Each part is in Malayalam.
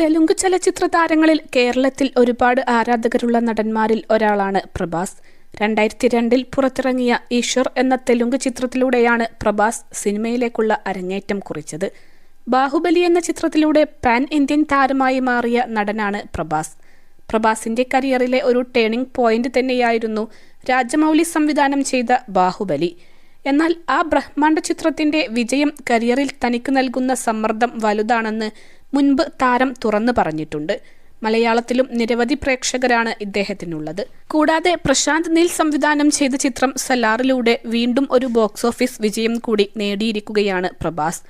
തെലുങ്ക് ചലച്ചിത്ര താരങ്ങളിൽ കേരളത്തിൽ ഒരുപാട് ആരാധകരുള്ള നടന്മാരിൽ ഒരാളാണ് പ്രഭാസ്. രണ്ടായിരത്തി രണ്ടിൽ പുറത്തിറങ്ങിയ ഈശ്വർ എന്ന തെലുങ്ക് ചിത്രത്തിലൂടെയാണ് പ്രഭാസ് സിനിമയിലേക്കുള്ള അരങ്ങേറ്റം കുറിച്ചത്. ബാഹുബലി എന്ന ചിത്രത്തിലൂടെ പാൻ ഇന്ത്യൻ താരമായി മാറിയ നടനാണ് പ്രഭാസ്. പ്രഭാസിന്റെ കരിയറിലെ ഒരു ടേണിംഗ് പോയിന്റ് തന്നെയായിരുന്നു രാജമൗലി സംവിധാനം ചെയ്ത ബാഹുബലി. എന്നാൽ ആ ബ്രഹ്മാണ്ഡ ചിത്രത്തിന്റെ വിജയം കരിയറിൽ തനിക്ക് നൽകുന്ന സമ്മർദ്ദം വലുതാണെന്ന് മുൻപ് താരം തുറന്നു പറഞ്ഞിട്ടുണ്ട്. മലയാളത്തിലും നിരവധി പ്രേക്ഷകരാണ് ഇദ്ദേഹത്തിനുള്ളത്. കൂടാതെ പ്രശാന്ത് നീൽ സംവിധാനം ചെയ്ത ചിത്രം സലാറിലൂടെ വീണ്ടും ഒരു ബോക്സ് ഓഫീസ് വിജയം കൂടി നേടിയിരിക്കുകയാണ് പ്രഭാസ്.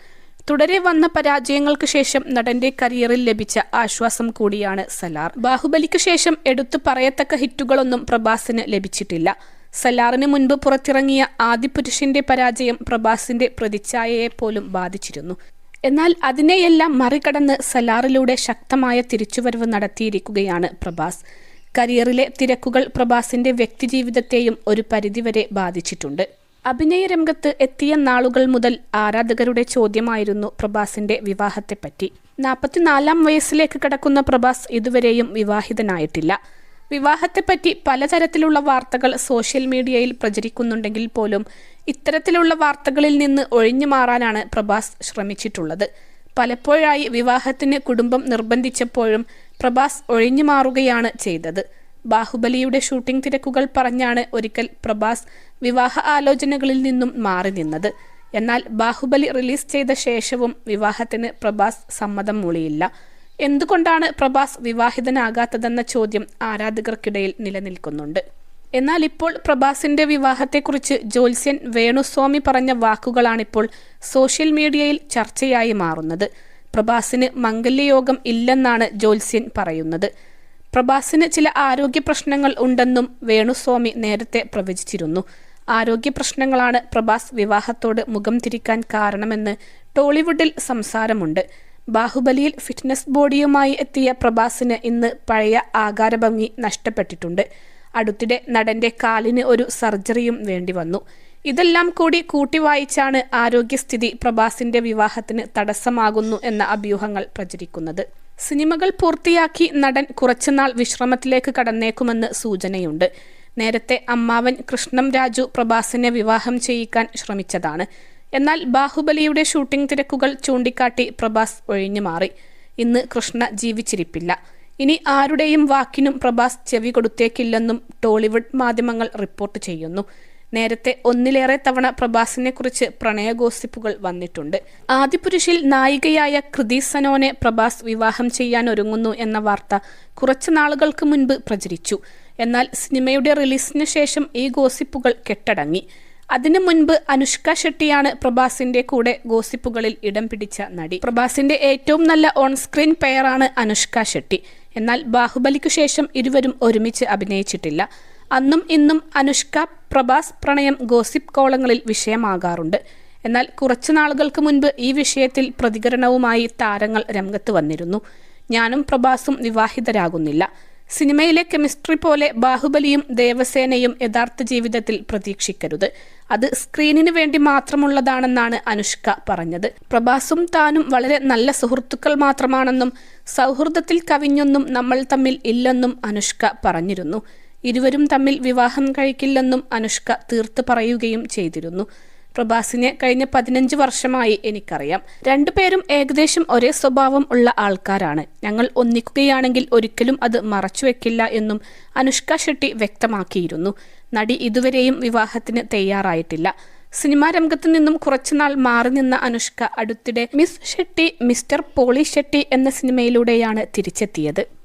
തുടരെ വന്ന പരാജയങ്ങൾക്ക് ശേഷം നടന്റെ കരിയറിൽ ലഭിച്ച ആശ്വാസം കൂടിയാണ് സലാർ. ബാഹുബലിക്ക് ശേഷം എടുത്തു പറയത്തക്ക ഹിറ്റുകളൊന്നും പ്രഭാസിന് ലഭിച്ചിട്ടില്ല. സലാറിന് മുൻപ് പുറത്തിറങ്ങിയ ആദിപുരുഷന്റെ പരാജയം പ്രഭാസിന്റെ പ്രതിച്ഛായയെ പോലും ബാധിച്ചിരുന്നു. എന്നാൽ അതിനെയെല്ലാം മറികടന്ന് സലാറിലൂടെ ശക്തമായ തിരിച്ചുവരവ് നടത്തിയിരിക്കുകയാണ് പ്രഭാസ്. കരിയറിലെ തിരക്കുകൾ പ്രഭാസിന്റെ വ്യക്തിജീവിതത്തെയും ഒരു പരിധിവരെ ബാധിച്ചിട്ടുണ്ട്. അഭിനയ രംഗത്ത് എത്തിയ നാളുകൾ മുതൽ ആരാധകരുടെ ചോദ്യമായിരുന്നു പ്രഭാസിന്റെ വിവാഹത്തെപ്പറ്റി. നാൽപ്പത്തിനാലാം വയസ്സിലേക്ക് കടക്കുന്ന പ്രഭാസ് ഇതുവരെയും വിവാഹിതനായിട്ടില്ല. വിവാഹത്തെപ്പറ്റി പലതരത്തിലുള്ള വാർത്തകൾ സോഷ്യൽ മീഡിയയിൽ പ്രചരിക്കുന്നുണ്ടെങ്കിൽ പോലും ഇത്തരത്തിലുള്ള വാർത്തകളിൽ നിന്ന് ഒഴിഞ്ഞു മാറാനാണ് പ്രഭാസ് ശ്രമിച്ചിട്ടുള്ളത്. പലപ്പോഴായി വിവാഹത്തിന് കുടുംബം നിർബന്ധിച്ചപ്പോഴും പ്രഭാസ് ഒഴിഞ്ഞു മാറുകയാണ് ചെയ്തത്. ബാഹുബലിയുടെ ഷൂട്ടിംഗ് തിരക്കുകൾ പറഞ്ഞാണ് ഒരിക്കൽ പ്രഭാസ് വിവാഹ ആലോചനകളിൽ നിന്നും മാറി നിന്നത്. എന്നാൽ ബാഹുബലി റിലീസ് ചെയ്ത ശേഷവും വിവാഹത്തിന് പ്രഭാസ് സമ്മതം മൂളിയില്ല. എന്തുകൊണ്ടാണ് പ്രഭാസ് വിവാഹിതനാകാത്തതെന്ന ചോദ്യം ആരാധകർക്കിടയിൽ നിലനിൽക്കുന്നുണ്ട്. എന്നാൽ ഇപ്പോൾ പ്രഭാസിന്റെ വിവാഹത്തെക്കുറിച്ച് ജ്യോത്സ്യൻ വേണുസ്വാമി പറഞ്ഞ വാക്കുകളാണിപ്പോൾ സോഷ്യൽ മീഡിയയിൽ ചർച്ചയായി മാറുന്നത്. പ്രഭാസിന് മംഗല്യയോഗം ഇല്ലെന്നാണ് ജ്യോത്സ്യൻ പറയുന്നത്. പ്രഭാസിന് ചില ആരോഗ്യ പ്രശ്നങ്ങൾ ഉണ്ടെന്നും വേണുസ്വാമി നേരത്തെ പ്രവചിച്ചിരുന്നു. ആരോഗ്യ പ്രശ്നങ്ങളാണ് പ്രഭാസ് വിവാഹത്തോട് മുഖം തിരിക്കാൻ കാരണമെന്ന് ടോളിവുഡിൽ സംസാരമുണ്ട്. ബാഹുബലിയിൽ ഫിറ്റ്നസ് ബോഡിയുമായി എത്തിയ പ്രഭാസിന് ഇന്ന് പഴയ ആകാരഭംഗി നഷ്ടപ്പെട്ടിട്ടുണ്ട്. അടുത്തിടെ നടന്റെ കാലിന് ഒരു സർജറിയും വേണ്ടി വന്നു. ഇതെല്ലാം കൂടി കൂട്ടി വായിച്ചാണ് ആരോഗ്യസ്ഥിതി പ്രഭാസിന്റെ വിവാഹത്തിന് തടസ്സമാകുന്നു എന്ന അഭ്യൂഹങ്ങൾ പ്രചരിക്കുന്നത്. സിനിമകൾ പൂർത്തിയാക്കി നടൻ കുറച്ചുനാൾ വിശ്രമത്തിലേക്ക് കടന്നേക്കുമെന്ന് സൂചനയുണ്ട്. നേരത്തെ അമ്മാവൻ കൃഷ്ണം രാജു പ്രഭാസിനെ വിവാഹം ചെയ്യിക്കാൻ ശ്രമിച്ചതാണ്. എന്നാൽ ബാഹുബലിയുടെ ഷൂട്ടിംഗ് തിരക്കുകൾ ചൂണ്ടിക്കാട്ടി പ്രഭാസ് ഒഴിഞ്ഞു മാറി ഇന്ന് കൃഷ്ണ ജീവിച്ചിരിപ്പില്ല. ഇനി ആരുടെയും വാക്കിനും പ്രഭാസ് ചെവി കൊടുത്തേക്കില്ലെന്നും ടോളിവുഡ് മാധ്യമങ്ങൾ റിപ്പോർട്ട് ചെയ്യുന്നു. നേരത്തെ ഒന്നിലേറെ തവണ പ്രഭാസിനെ കുറിച്ച് പ്രണയ ഗോസിപ്പുകൾ വന്നിട്ടുണ്ട്. ആദിപുരുഷിൽ നായികയായ കൃതി സനോനെ പ്രഭാസ് വിവാഹം ചെയ്യാൻ ഒരുങ്ങുന്നു എന്ന വാർത്ത കുറച്ചു നാളുകൾക്ക് മുൻപ് പ്രചരിച്ചു. എന്നാൽ സിനിമയുടെ റിലീസിന് ശേഷം ഈ ഗോസിപ്പുകൾ കെട്ടടങ്ങി. അതിനു മുൻപ് അനുഷ്ക ഷെട്ടിയാണ് പ്രഭാസിന്റെ കൂടെ ഗോസിപ്പുകളിൽ ഇടം പിടിച്ച നടി. പ്രഭാസിന്റെ ഏറ്റവും നല്ല ഓൺ സ്ക്രീൻ പെയറാണ് അനുഷ്ക ഷെട്ടി. എന്നാൽ ബാഹുബലിക്കു ശേഷം ഇരുവരും ഒരുമിച്ച് അഭിനയിച്ചിട്ടില്ല. അന്നും ഇന്നും അനുഷ്ക പ്രഭാസ് പ്രണയം ഗോസിപ്പ് കോളങ്ങളിൽ വിഷയമാകാറുണ്ട്. എന്നാൽ കുറച്ചു നാളുകൾക്ക് മുൻപ് ഈ വിഷയത്തിൽ പ്രതികരണവുമായി താരങ്ങൾ രംഗത്ത് വന്നിരുന്നു. ഞാനും പ്രഭാസും വിവാഹിതരാകുന്നില്ല. സിനിമയിലെ കെമിസ്ട്രി പോലെ ബാഹുബലിയും ദേവസേനയും യഥാർത്ഥ ജീവിതത്തിൽ പ്രതീക്ഷിക്കരുത്. അത് സ്ക്രീനിന് വേണ്ടി മാത്രമുള്ളതാണെന്നാണ് അനുഷ്ക പറഞ്ഞത്. പ്രഭാസും താനും വളരെ നല്ല സുഹൃത്തുക്കൾ മാത്രമാണെന്നും സൗഹൃദത്തിൽ കവിഞ്ഞൊന്നും നമ്മൾ തമ്മിൽ ഇല്ലെന്നും അനുഷ്ക പറഞ്ഞിരുന്നു. ഇരുവരും തമ്മിൽ വിവാഹം കഴിക്കില്ലെന്നും അനുഷ്ക തീർത്ത് പറയുകയും ചെയ്തിരുന്നു. പ്രഭാസിനെ കഴിഞ്ഞ പതിനഞ്ച് വർഷമായി എനിക്കറിയാം. രണ്ടുപേരും ഏകദേശം ഒരേ സ്വഭാവം ഉള്ള ആൾക്കാരാണ്. ഞങ്ങൾ ഒന്നിക്കുകയാണെങ്കിൽ ഒരിക്കലും അത് മറച്ചുവെക്കില്ല എന്നും അനുഷ്ക ഷെട്ടി വ്യക്തമാക്കിയിരുന്നു. നടി ഇതുവരെയും വിവാഹത്തിന് തയ്യാറായിട്ടില്ല. സിനിമാ രംഗത്ത് നിന്നും കുറച്ചുനാൾ മാറി നിന്ന അനുഷ്ക അടുത്തിടെ Miss Shetty mister poly Shetty എന്ന സിനിമയിലൂടെയാണ് തിരിച്ചെത്തിയത്.